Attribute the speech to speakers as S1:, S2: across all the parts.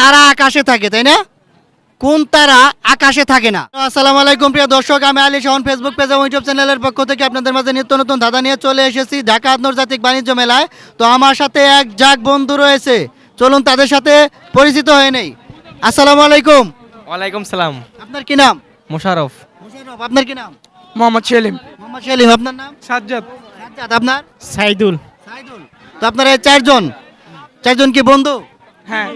S1: তারা আকাশে থাকে তাই না? কোন তারা আকাশে থাকে না? আসসালামু আলাইকুম প্রিয় দর্শক আমি আলী শাহন ফেসবুক পেজ এবং ইউটিউব চ্যানেলের পক্ষ থেকে আপনাদের মাঝে নিত্য নতুন ধাঁধা নিয়ে চলে এসেছি ঢাকা আন্তর্জাতিক বাণিজ্য মেলায়। তো আমার সাথে এক জাক বন্ধু রয়েছে। চলুন তাদের সাথে পরিচিত হয়ে নেই। আসসালামু আলাইকুম।
S2: ওয়ালাইকুম সালাম।
S1: আপনার কি নাম?
S2: মোশারফ
S1: মোশাররফ আপনার কি নাম?
S2: মোহাম্মদ সেলিম।
S1: মোহাম্মদ সেলিম আপনার নাম?
S2: সাজ্জাদ।
S1: সাজ্জাদ আপনার?
S2: সাইদুল।
S1: সাইদুল। তো আপনারা চারজন চারজন কি বন্ধু?
S2: হ্যাঁ।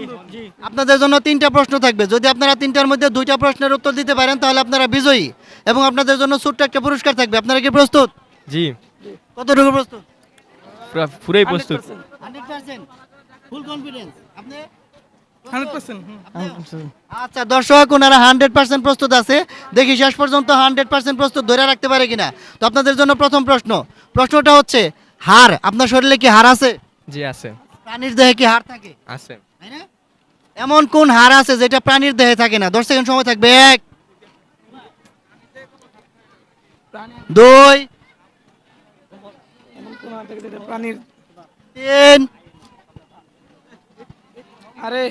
S1: আপনাদের জন্য তিনটা প্রশ্ন থাকবে। যদি আপনারা তিনটার মধ্যে দুইটা প্রশ্নের উত্তর দিতে পারেন তাহলে আপনারা বিজয়ী এবং আপনাদের জন্য ছোট্ট একটা পুরস্কার থাকবে। আপনারা কি প্রস্তুত?
S2: জি।
S1: কতটুকু প্রস্তুত?
S2: পুরা- পুরাই প্রস্তুত।
S1: Hundred percent. ফুল কনফিডেন্স আপনি? আচ্ছা দর্শক ওনারা হান্ড্রেড পার্সেন্ট প্রস্তুত আছে। দেখি শেষ পর্যন্ত হান্ড্রেড পার্সেন্ট প্রস্তুত ধরে রাখতে পারে কিনা। তো আপনাদের জন্য প্রথম প্রশ্ন। প্রশ্নটা হচ্ছে হাড় আপনার শরীরে কি হার আছে?
S2: জি আছে।
S1: প্রাণীর দেহে কি হাড় থাকে?
S2: আছে।
S1: তাই না? এমন কোন হাড় আছে যেটা প্রাণীর দেহে থাকে না? দশ সেকেন্ড সময় থাকবে এক দুই
S2: প্রাণীর?
S1: তিন
S2: আরে।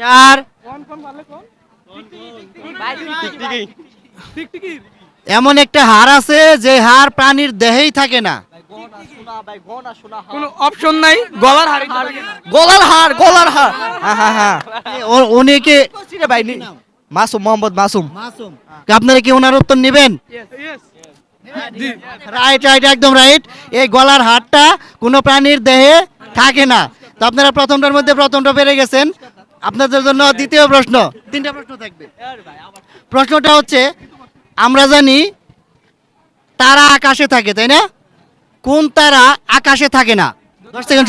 S1: চার। এমন একটা হাড় আছে যে হাড় প্রাণীর দেহেই থাকে না।
S2: কোনো অপশন নাই গলার হাড় গলার হাড় গলার হাড় হ্যাঁ হ্যাঁ হ্যাঁ।
S1: ও- উনি কি
S2: রে ভাই মাসুম মোহাম্মদ মাসুম।
S1: আপনারা কি ওনার উত্তর নেবেন? রাইট রাইট একদম রাইট এই গলার হাড়টা কোনো প্রাণীর দেহে থাকে না। তো আপনারা প্রথমটার মধ্যে প্রথমটা পেরে গেছেন। আপনাদের জন্য দ্বিতীয় প্রশ্ন। তিনটা প্রশ্ন থাকবে। প্রশ্নটা হচ্ছে আমরা জানি তারা আকাশে থাকে তাই না? কোন তারা আকাশে থাকে না? দশ সেকেন্ড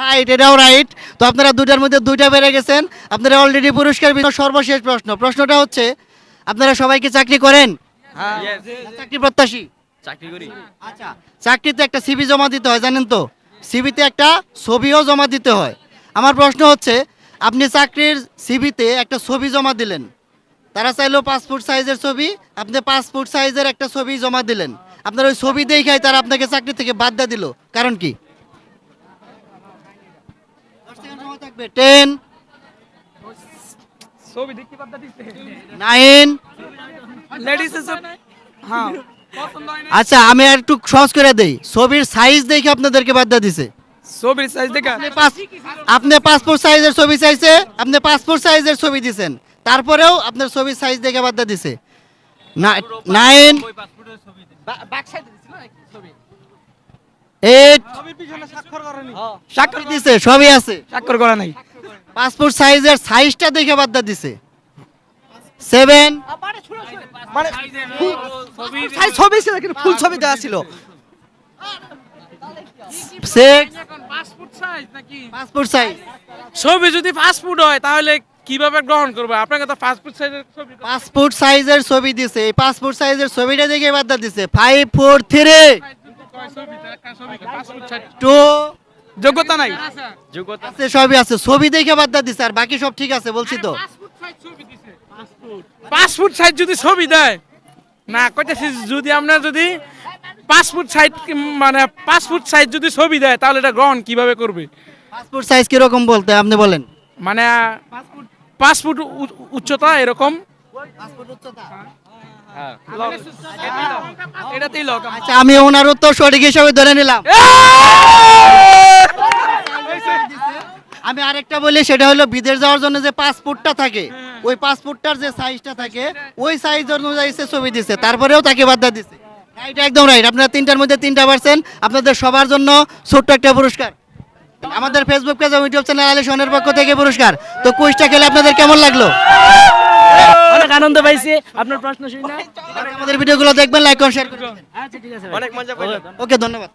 S1: রাইট এটাও রাইট তো আপনারা দুটার মধ্যে দুইটা বেড়ে গেছেন। আপনারা অলরেডি পুরস্কার সর্বশেষ প্রশ্ন। প্রশ্নটা হচ্ছে আপনারা সবাইকে চাকরি করেন?
S2: হ্যাঁ।
S1: চাকরি প্রত্যাশী?
S2: চাকরি করি।
S1: আচ্ছা চাকরিতে একটা সিভি জমা দিতে হয় জানেন তো? সিভিতে একটা ছবিও জমা দিতে হয়। আমার প্রশ্ন হচ্ছে আপনি চাকরির সিভিতে একটা ছবি জমা দিলেন। তারা চাইলো পাসপোর্ট সাইজের ছবি আপনি পাসপোর্ট সাইজের একটা ছবি জমা দিলেন। আপনার ওই ছবি দেখাই তারা আপনাকে চাকরি থেকে বাদ দিয়ে দিল। কারণ কি? টেন নাইন
S2: হ্যাঁ।
S1: আচ্ছা আমি আর একটু সহজ করে দেই। ছবির সাইজ দেখে আপনাদেরকে বাদ দিয়ে দিছে।
S2: ছবির সাইজ দেখা।
S1: আপনি পাসপোর্ট সাইজের ছবি চাইছে আপনি পাসপোর্ট সাইজের ছবি দিছেন। তারপরেও আপনার ছবির সাইজ দেখে বাদ দিয়ে দিছে। নাইন
S2: স্বাক্ষর
S1: দিছে সবই আছে।
S2: স্বাক্ষর করা নাই।
S1: পাসপোর্ট সাইজের সাইজটা দেখে বাদ দিয়ে দিছে। সেভেন।
S2: মানে ছবি ছিল। কিন্তু ফুল ছবি দেওয়া ছিল।
S1: সিক্স।
S3: পাসপোর্ট সাইজ নাকি?
S1: Passport size.
S3: ছবি যদি পাসপোর্ট হয় তাহলে কীভাবে গ্রহণ করবে? আপনাকে তো পাসপোর্ট সাইজের ছবি
S1: পাসপোর্ট সাইজের ছবি দিছে। এই পাসপোর্ট সাইজের ছবিটা দেখে বাদ দিয়ে দিছে। Five four three
S3: passport size
S1: two
S2: যোগ্যতা নাই
S1: আছে সবই আছে। ছবি দেখে দিছে। আর বাকি সব ঠিক আছে বলছি তো।
S3: পাসপোর্ট সাইজ যদি ছবি দেয়? না কইতেছি যদি আপনার যদি পাসপোর্ট সাইজ মানে পাসপোর্ট সাইজ যদি ছবি দেয় তাহলে এটা গ্রহণ কীভাবে করবে?
S1: পাসপোর্ট সাইজ কীরকম বলতে আপনি বলেন?
S3: মানে পাসপোর্ট উচ্চতা এরকম?
S2: লক
S1: আচ্ছা আমি ওনার উত্তর সঠিক হিসাবে ধরে নিলাম। আমি আরেকটা বলি সেটা হলো বিদেশ যাওয়ার জন্য যে পাসপোর্টটা থাকে ওই পাসপোর্টটার যে সাইজটা থাকে ওই সাইজ অনুযায়ী সে ছবি দিছে তারপরেও তাকে বাদ দিয়ে দিছে। রাইট একদম রাইট আপনারা তিনটার মধ্যে তিনটা পারছেন। আপনাদের সবার জন্য ছোট্ট একটা পুরস্কার। আমাদের ফেসবুক পেজ এবং ইউটিউব চ্যানেল আলী সোনের পক্ষ থেকে পুরস্কার। তো কুইজটা খেলে আপনাদের কেমন লাগল?
S4: অনেক আনন্দ পাইছি আপনার প্রশ্ন শুনি না।
S1: আমাদের ভিডিওগুলো দেখবেন লাইক করুন শেয়ার করুন
S4: আচ্ছা ঠিক আছে
S2: অনেক মজা পাইলাম।
S1: ওকে ধন্যবাদ।